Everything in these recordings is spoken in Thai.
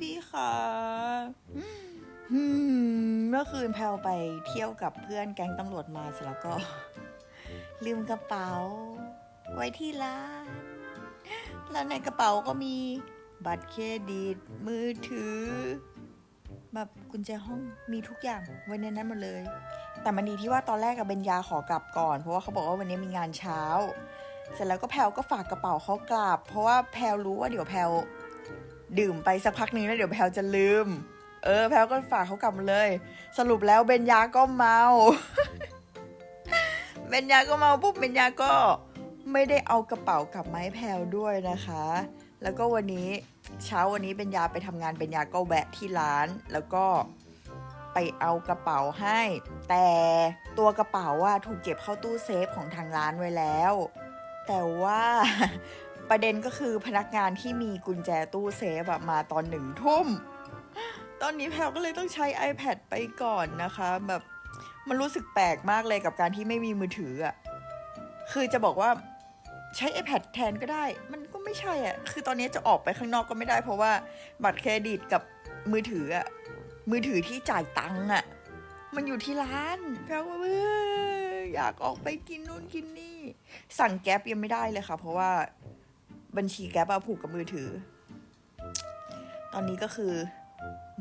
พี่ๆค่ะอืมเมื่อคืนแพลวไปเที่ยวกับเพื่อนแก๊งตำรวจมาเสร็จแล้วก็ ลืมกระเป๋า ไว้ที่ร้าน แล้วในกระเป๋าก็มีบัตรเครดิต มือถือ แบบกุญแจห้องมีทุกอย่างไว้ในนั้นหมดเลย แต่มันดีที่ว่าตอนแรกกับเบญญาขอกลับก่อน เพราะว่าเขาบอกว่าวันนี้มีงานเช้า เสร็จแล้วก็แพลวก็ฝากกระเป๋าเขากลับ เพราะว่าแพลวรู้ว่าเดี๋ยวแพลว ดื่มไปสักพักนึงแล้วเดี๋ยวแพลวจะลืม เออ แพลวก็ฝากเขากลับมาเลย สรุปแล้วเบญญาก็เมา เบญญาก็เมาปุ๊บเบญญาก็ไม่ได้เอากระเป๋ากลับมาให้แพลวด้วยนะคะ แล้วก็วันนี้เช้าวันนี้เบญญาไปทำงานเบญญาก็แวะที่ร้าน แล้วก็ไปเอากระเป๋าให้ แต่ตัวกระเป๋าว่าถูกเก็บเข้าตู้เซฟของทางร้านไว้แล้ว แต่ว่า ประเด็นก็คือพนักงานที่มีกุญแจตู้เซฟมาตอนหนึ่งทุ่ม ตอนนี้แพลก็เลยต้องใช้ iPad ไปก่อนนะคะ แบบมันรู้สึกแปลกมากเลยกับการที่ไม่มีมือถืออะ คือจะบอกว่าใช้ iPad แทนก็ได้ มันก็ไม่ใช่อะ คือตอนนี้จะออกไปข้างนอกก็ไม่ได้ เพราะว่าบัตรเครดิตกับมือถืออะ มือถือที่จ่ายตังค์อะ มันอยู่ที่ร้านแพลวก็เอ้ยอยากออกไปกินนู่นกินนี่ สั่งแก๊ปยังไม่ได้เลยค่ะ เพราะว่า บัญชีแก๊ปอะผูกกับมือถือ ตอนนี้ก็คือ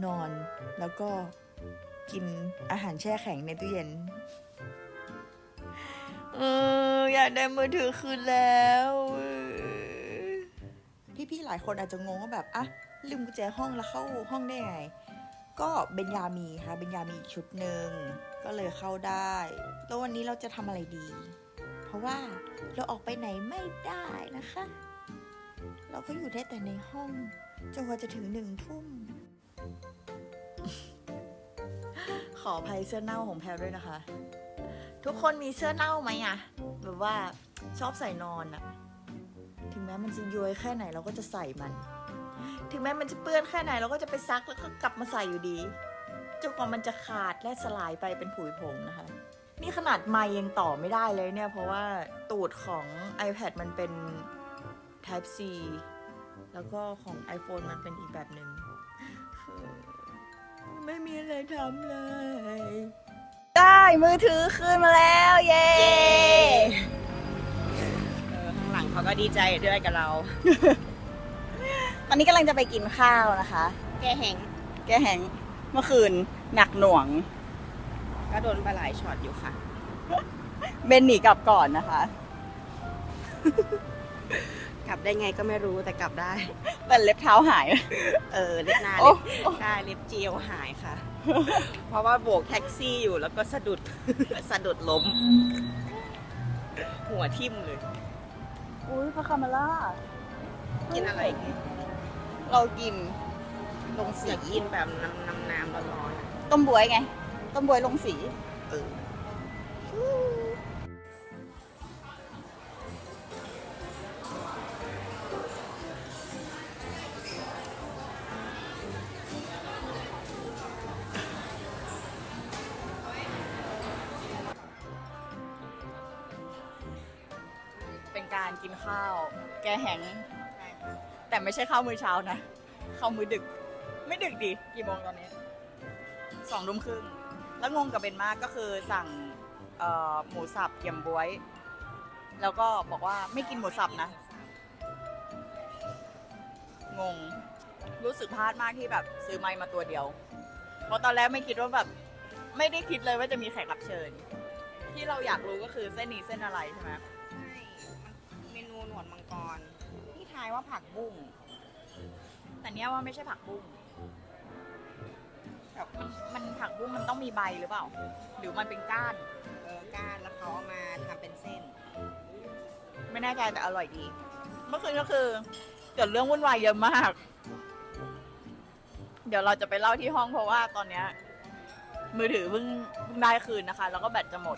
นอนแล้วก็กินอาหารแช่แข็งในตู้เย็นเอออยากได้มือถือคืนแล้วเออพี่ๆหลายคนอาจจะงงว่าแบบอะลืมกุญแจห้องแล้วเข้าห้องได้ไง ก็เบญญามีค่ะเบญญามีอีกชุดหนึ่งก็เลยเข้าได้ แล้ววันนี้เราจะทำอะไรดี เพราะว่าเราออกไปไหนไม่ได้นะคะ เราก็อยู่ได้แต่ในห้องจนกว่าจะถึงหนึ่งทุ่ม ขออภัยเสื้อเน่าของแพลด้วยนะคะ ทุกคนมีเสื้อเน่าไหมอะแบบว่าชอบใส่นอนอะถึงแม้มันจะย้วยแค่ไหนเราก็จะใส่มัน ถึงแม้มันจะเปื้อนแค่ไหนเราก็จะไปซักแล้วก็กลับมาใส่อยู่ดีจนกว่ามันจะขาดและสลายไปเป็นผุยผงนะคะ นี่ขนาดไมค์ยังต่อไม่ได้เลยเนี่ย เพราะว่าตูดของ iPad มันเป็น Type C แล้วก็ของ iPhone มันเป็นอีกแบบหนึ่งไม่มีอะไรทำเลย ได้มือถือคืนมาแล้ว เย้เออข้างหลังเขาก็ดีใจด้วยกับเรา ตอนนี้กำลังจะไปกินข้าวนะคะ แกแหงแกแหงเมื่อคืนหนักหน่วง ก็โดนไปหลายช็อตอยู่ค่ะ เบนหนีกลับก่อนนะคะ กลับได้ไงก็ไม่รู้แต่กลับได้ แต่เล็บเท้าหาย เออเล็บหน้าโอ้เล็บได้เล็บเจียวหายค่ะ เพราะว่าโบกแท็กซี่อยู่แล้วก็สะดุดสะดุดล้ม หัวทิ่มเลย อุ้ยพระคามาล่ากินอะไรกินเรากินลงอสียากกินแบบน้ำน้ำน้ำร้อนๆอะต้มบวยไง ต้มบวยลงสี เออ การกินข้าว แกแหงแต่ไม่ใช่ข้าวมื้อเช้านะข้าวมื้อดึก ไม่ดึกดิกี่โมงตอนนี้สองทุ่มครึ่งแล้วงงกับเบนมากก็คือสั่งเอ่อหมูสับเกี๊ยมบวย แล้วก็บอกว่าไม่กินหมูสับนะ งง รู้สึกพลาดมากที่แบบซื้อไม้มาตัวเดียว เพราะตอนแรกไม่คิดว่าแบบ ไม่ได้คิดเลยว่าจะมีแขกรับเชิญ ที่เราอยากรู้ก็คือเส้นนี้เส้นอะไรใช่ไหมายว่าผักบุ้งแต่เนี้ยว่าไม่ใช่ผักบุ้งแบบมันมันผักบุ้งมันต้องมีใบหรือเปล่า หรือมันเป็นก้าน เออก้านแล้วเขาเอามาทำเป็นเส้น ไม่แน่ใจแต่อร่อยดี เมื่อคืนก็คือเกิดเรื่องวุ่นวายเยอะมาก เดี๋ยวเราจะไปเล่าที่ห้องเพราะว่าตอนเนี้ย มือถือเพิ่งเพิ่งได้คืนนะคะ แล้วก็แบตจะหมด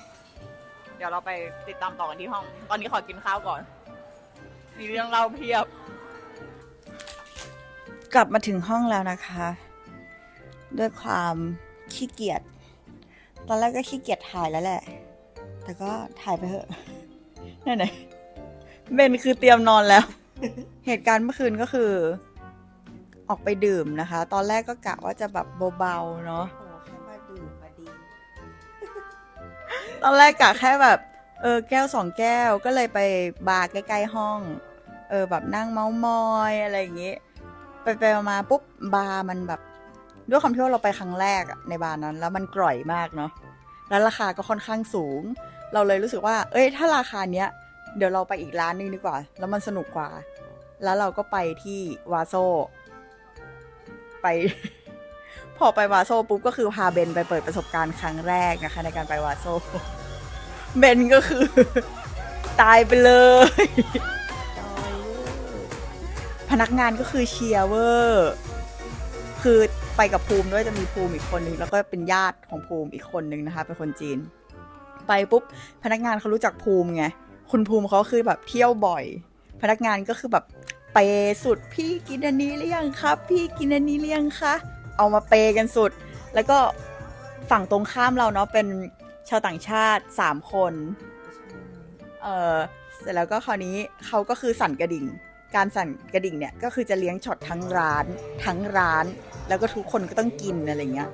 เดี๋ยวเราไปติดตามต่อกันที่ห้อง ตอนนี้ขอกินข้าวก่อน มีเรื่องเล่าเพียบ กลับมาถึงห้องแล้วนะคะ ด้วยความขี้เกียจตอนแรกก็ขี้เกียจถ่ายแล้วแหละ แต่ก็ถ่ายไปเถอะนั่นไหนเบนคือเตรียมนอนแล้ว เหตุการณ์เมื่อคืนก็คือ ออกไปดื่มนะคะ ตอนแรกก็กะว่าจะแบบเบาๆเนาะโอ้แค่มาดื่มมาดีตอนแรกกะแค่แบบ เออแก้วสองแก้วก็เลยไปบาร์ใกล้ๆห้อง เออแบบนั่งเมาส์มอยอะไรอย่างงี้ ไปไปมาปุ๊บบาร์มันแบบด้วยความที่ว่าเราไปครั้งแรกในบาร์นั้น แล้วมันกร่อยมากเนาะแล้วราคาก็ค่อนข้างสูง เราเลยรู้สึกว่า เอ้ย ถ้าราคาเนี้ย เดี๋ยวเราไปอีกร้านนึงดีกว่า แล้วมันสนุกกว่า แล้วเราก็ไปที่วาโซไป พอไปวาโซปุ๊บก็คือพาเบนไปเปิดประสบการณ์ครั้งแรกนะคะ ในการไปวาโซเบนก็คือ ตายไปเลย พนักงานก็คือเชียร์เวอร์คือไปกับภูมิด้วยจะมีภูมิอีกคนนึงแล้วก็เป็นญาติของภูมิอีกคนนึงนะคะ เป็นคนจีน ไปปุ๊บพนักงานเขารู้จักภูมิไงคุณภูมิเขาคือแบบเที่ยวบ่อย พนักงานก็คือแบบเปย์สุดพี่กินอันนี้หรือยังครับ พี่กินอันนี้หรือยังคะเอามาเปย์กันสุด แล้วก็ฝั่งตรงข้ามเราเนาะเป็นชาวต่างชาติสามคน เออเสร็จแล้วก็คราวนี้เขาก็คือสั่นกระดิ่ง การสั่นกระดิ่งเนี่ยก็คือจะเลี้ยงช็อตทั้งร้าน ทั้งร้าน แล้วก็ทุกคนก็ต้องกินอะไรเงี้ย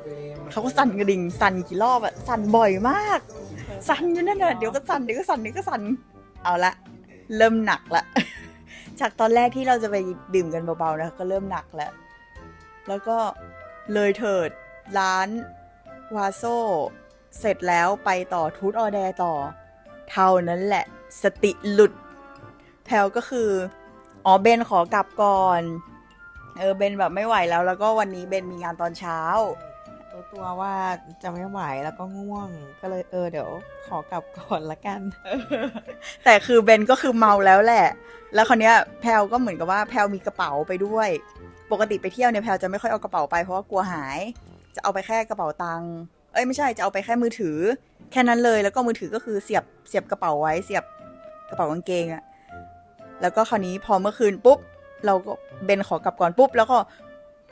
เขาก็สั่นกระดิ่งสั่นกี่รอบอะสั่นบ่อยมาก สั่นอยู่นั่นน่ะเดี๋ยวก็สั่นเดี๋ยวก็สั่นเดี๋ยวก็สั่นเอาละเริ่มหนักละจากตอนแรกที่เราจะไปดื่มกันเบาๆนะก็เริ่มหนักแล้ว แล้วก็เลยเถิดร้านวาโซเสร็จแล้วไปต่อทูตออแดต่อ เท่านั้นแหละ สติหลุด แพลก็คือ อ๋อเบนขอกลับก่อน เออเบนแบบไม่ไหวแล้ว แล้วก็วันนี้เบนมีงานตอนเช้ารู้ตัวว่าจะไม่ไหวแล้วก็ง่วง ก็เลยเออเดี๋ยว ขอกลับก่อนละกัน แต่คือเบนก็คือเมาแล้วแหละ แล้วคราวเนี้ยแพลก็เหมือนกับว่าแพลมีกระเป๋าไปด้วย ปกติไปเที่ยวเนี่ยแพลจะไม่ค่อยเอากระเป๋าไปเพราะว่ากลัวหาย จะเอาไปแค่กระเป๋าตังค์เอ้ยไม่ใช่จะเอาไปแค่มือถือ แค่นั้นเลยแล้วก็มือถือก็คือเสียบเสียบกระเป๋าไว้เสียบกระเป๋ากางเกงอะ แล้วก็คราวนี้พอเมื่อคืนปุ๊บ เราก็เบนขอกลับก่อนปุ๊บ แล้วก็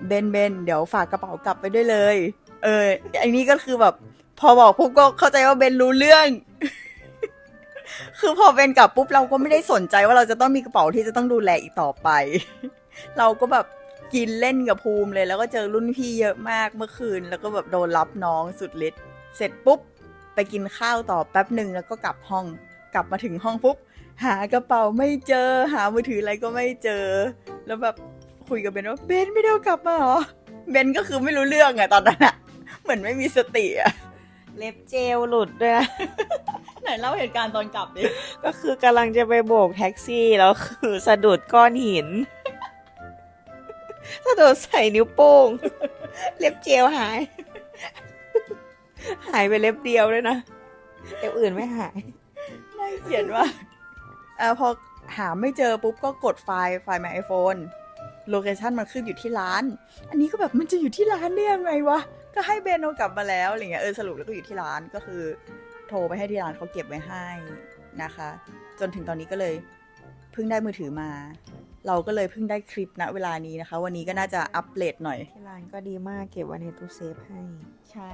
เบนเบนเดี๋ยวฝากกระเป๋ากลับไปด้วยเลย เอออันนี้ก็คือแบบ พอบอกปุ๊บก็เข้าใจว่าเบนรู้เรื่อง คือพอเบนกลับปุ๊บเราก็ไม่ได้สนใจว่าเราจะต้องมีกระเป๋าที่จะต้องดูแลอีกต่อไป เราก็แบบกินเล่นกับภูมิเลย แล้วก็เจอรุ่นพี่เยอะมากเมื่อคืน แล้วก็แบบโดนรับน้องสุดฤทธิ์เสร็จปุ๊บ ไปกินข้าวต่อแป๊บหนึ่งแล้วก็กลับห้องกลับมาถึงห้องปุ๊บ หากระเป๋าไม่เจอ หามือถืออะไรก็ไม่เจอ แล้วแบบคุยกับเบนว่าเบนไม่ได้เอากลับมาเหรอเบนก็คือไม่รู้เรื่องอะตอนนั้นอะเหมือนไม่มีสติอะเล็บเจลหลุดด้วยนะไหนเล่าเหตุการณ์ตอนกลับดิก็คือกำลังจะไปโบกแท็กซี่แล้วคือสะดุดก้อนหินสะดุดใส่นิ้วโป้ง เล็บเจลหาย หายไปเล็บเดียวด้วยนะเล็บอื่นไม่หายน่าเขียนว่า เออพอหาไม่เจอปุ๊บก็กดไฟล์ไฟล์มาไอโฟนโลเคชันมันขึ้นอยู่ที่ร้าน อันนี้ก็แบบมันจะอยู่ที่ร้านได้ยังไงวะ ก็ให้เบนเอากลับมาแล้วอะไรเงี้ยเออสรุปแล้วก็อยู่ที่ร้านก็คือ โทรไปให้ที่ร้านเขาเก็บไว้ให้นะคะ จนถึงตอนนี้ก็เลยเพิ่งได้มือถือมา เราก็เลยเพิ่งได้คลิปณเวลานี้นะคะ วันนี้ก็น่าจะอัปเดตหน่อย ที่ร้านก็ดีมากเก็บไว้ในตู้เซฟให้ ใช่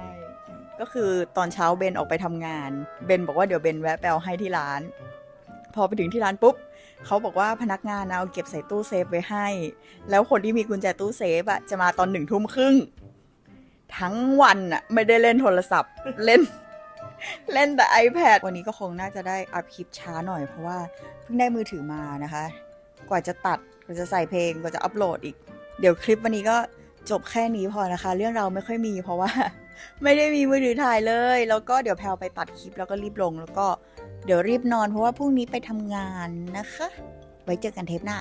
ก็คือตอนเช้าเบนออกไปทำงาน เบนบอกว่าเดี๋ยวเบนแวะไปเอาให้ที่ร้าน พอไปถึงที่ร้านปุ๊บเขาบอกว่าพนักงานเอาเก็บใส่ตู้เซฟไว้ให้ แล้วคนที่มีกุญแจตู้เซฟอะจะมาตอนหนึ่งทุ่มครึ่ง ทั้งวันอะไม่ได้เล่นโทรศัพท์เล่น เล่นแต่ iPad วันนี้ก็คงน่าจะได้อัพคลิปช้าหน่อยเพราะว่าเพิ่งได้มือถือมานะคะ กว่าจะตัดกว่าจะใส่เพลงกว่าจะอัพโหลดอีก เดี๋ยวคลิปวันนี้ก็จบแค่นี้พอนะคะ เรื่องเราไม่ค่อยมีเพราะว่า ไม่ได้มีมือถือถ่ายเลย แล้วก็เดี๋ยวแพลวไปตัดคลิปแล้วก็รีบลงแล้วก็ เดี๋ยวรีบนอนเพราะว่าพรุ่งนี้ไปทำงานนะคะ ไว้เจอกันเทปหน้า